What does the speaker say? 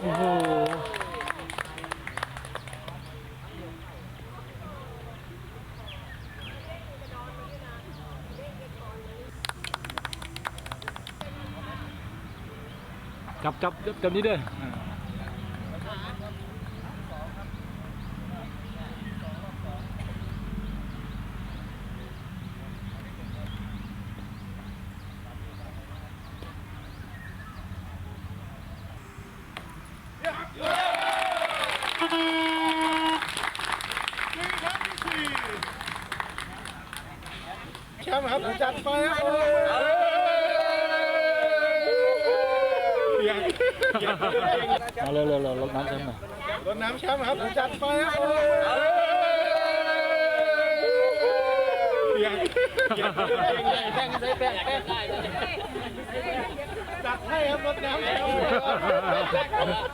โอ้โหจับจับจับจับนี้ด้วยอ่า แชมป์ครับจัดไปครับเอาเร็วเร็วเร็วลดน้ำใช่ไหมรถน้ำแชมป์ครับจัดไปครับจัดให้ครับรถน้ำแชมป์